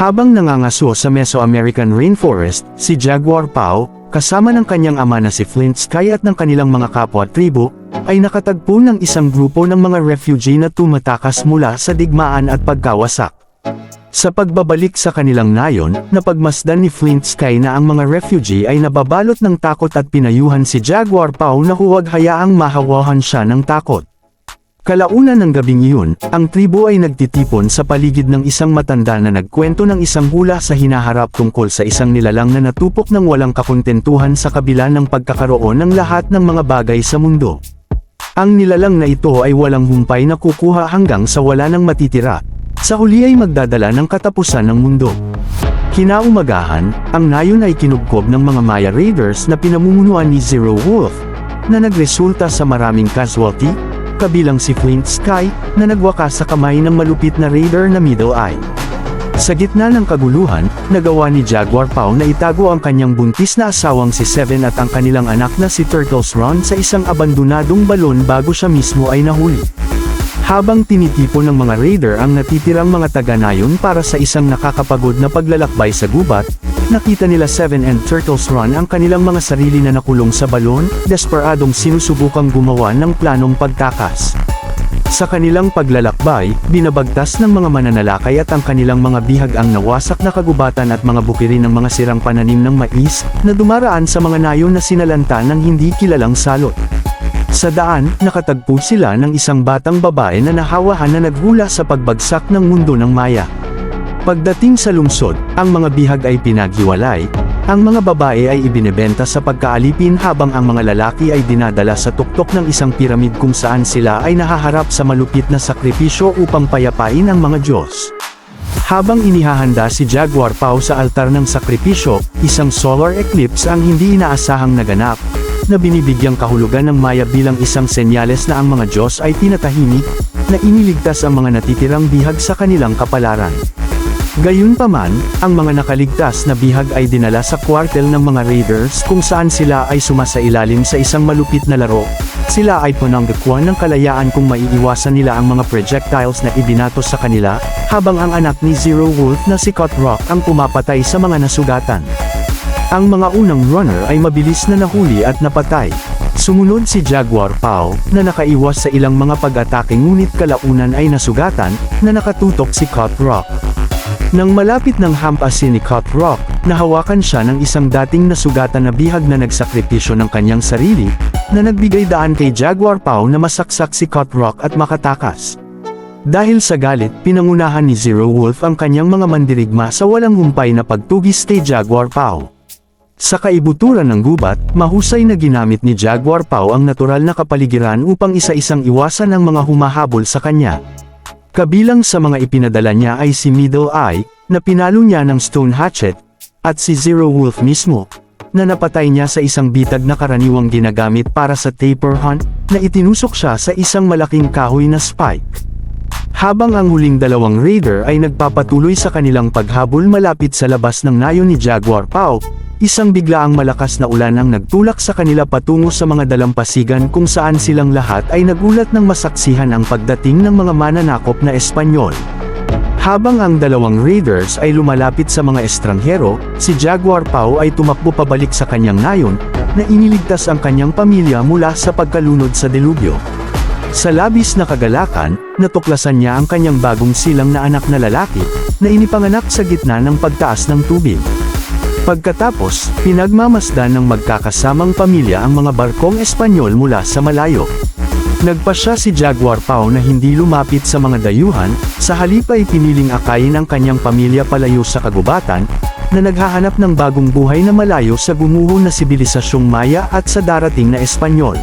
Habang nangangaso sa Mesoamerican rainforest, si Jaguar Pao, kasama ng kanyang ama na si Flint Sky at ng kanilang mga kapwa tribo, ay nakatagpo ng isang grupo ng mga refugee na tumatakas mula sa digmaan at pagkawasak. Sa pagbabalik sa kanilang nayon, napagmasdan ni Flint Sky na ang mga refugee ay nababalot ng takot at pinayuhan si Jaguar Pao na huwag hayaang mahawahan siya ng takot. Kalaunan ng gabing iyon, ang tribo ay nagtitipon sa paligid ng isang matanda na nagkwento ng isang hula sa hinaharap tungkol sa isang nilalang na natupok ng walang kakontentuhan sa kabila ng pagkakaroon ng lahat ng mga bagay sa mundo. Ang nilalang na ito ay walang humpay na kukuha hanggang sa wala nang matitira. Sa huli ay magdadala ng katapusan ng mundo. Kinaumagahan, ang nayon ay kinubkob ng mga Maya Raiders na pinamumunuan ni Zero Wolf, na nagresulta sa maraming casualty, kabilang si Flint Sky, na nagwakas sa kamay ng malupit na raider na Middle Eye. Sa gitna ng kaguluhan, nagawa ni Jaguar Pao na itago ang kanyang buntis na asawang si Seven at ang kanilang anak na si Turtles Ron sa isang abandonadong balon bago siya mismo ay nahuli. Habang tinitipon ng mga raider ang natitirang mga taga-nayon para sa isang nakakapagod na paglalakbay sa gubat, nakita nila Seven and Turtles Run ang kanilang mga sarili na nakulong sa balon, desperadong sinusubukang gumawa ng planong pagtakas. Sa kanilang paglalakbay, binabagtas ng mga mananalakay at ang kanilang mga bihag ang nawasak na kagubatan at mga bukirin ng mga sirang pananim ng mais, na dumaraan sa mga nayon na sinalanta ng hindi kilalang salot. Sa daan, nakatagpo sila ng isang batang babae na nahawahan na naghula sa pagbagsak ng mundo ng Maya. Pagdating sa lungsod, ang mga bihag ay pinaghiwalay, ang mga babae ay ibinebenta sa pagkaalipin habang ang mga lalaki ay dinadala sa tuktok ng isang piramid kung saan sila ay nahaharap sa malupit na sakripisyo upang payapain ang mga Diyos. Habang inihahanda si Jaguar Pao sa altar ng sakripisyo, isang solar eclipse ang hindi inaasahang naganap, na binibigyang kahulugan ng Maya bilang isang senyales na ang mga Diyos ay tinatahimik, na iniligtas ang mga natitirang bihag sa kanilang kapalaran. Gayunpaman, ang mga nakaligtas na bihag ay dinala sa kwartel ng mga raiders kung saan sila ay sumasailalim sa isang malupit na laro. Sila ay pananggakwan ng kalayaan kung maiiwasan nila ang mga projectiles na ibinato sa kanila, habang ang anak ni Zero Wolf na si Cut Rock ang pumapatay sa mga nasugatan. Ang mga unang runner ay mabilis na nahuli at napatay. Sumunod si Jaguar Pao, na nakaiwas sa ilang mga pag-atake ngunit kalaunan ay nasugatan, na nakatutok si Cut Rock. Nang malapit ng hampasin ni Cut Rock, nahawakan siya ng isang dating nasugatan na bihag na nagsakripisyo ng kanyang sarili, na nagbigay daan kay Jaguar Pao na masaksak si Cut Rock at makatakas. Dahil sa galit, pinangunahan ni Zero Wolf ang kanyang mga mandirigma sa walang humpay na pagtugis kay Jaguar Pao. Sa kaibuturan ng gubat, mahusay na ginamit ni Jaguar Pao ang natural na kapaligiran upang isa-isang iwasan ang mga humahabol sa kanya. Kabilang sa mga ipinadala niya ay si Middle Eye, na pinalo niya ng stone hatchet, at si Zero Wolf mismo, na napatay niya sa isang bitag na karaniwang ginagamit para sa taper hunt, na itinusok siya sa isang malaking kahoy na spike. Habang ang huling dalawang raider ay nagpapatuloy sa kanilang paghabol malapit sa labas ng nayon ni Jaguar Pao, isang biglaang malakas na ulan ang nagtulak sa kanila patungo sa mga dalampasigan kung saan silang lahat ay nagulat ng masaksihan ang pagdating ng mga mananakop na Espanyol. Habang ang dalawang raiders ay lumalapit sa mga estranghero, si Jaguar Pao ay tumakbo pabalik sa kanyang nayon, na iniligtas ang kanyang pamilya mula sa pagkalunod sa delubyo. Sa labis na kagalakan, natuklasan niya ang kanyang bagong silang na anak na lalaki, na inipanganak sa gitna ng pagtaas ng tubig. Pagkatapos, pinagmamasdan ng magkakasamang pamilya ang mga barkong Espanyol mula sa malayo. Nagpa siya si Jaguar Pao na hindi lumapit sa mga dayuhan, sa halip ay piniling akayin ang kanyang pamilya palayo sa kagubatan, na naghahanap ng bagong buhay na malayo sa gumuho na sibilisasyong Maya at sa darating na Espanyol.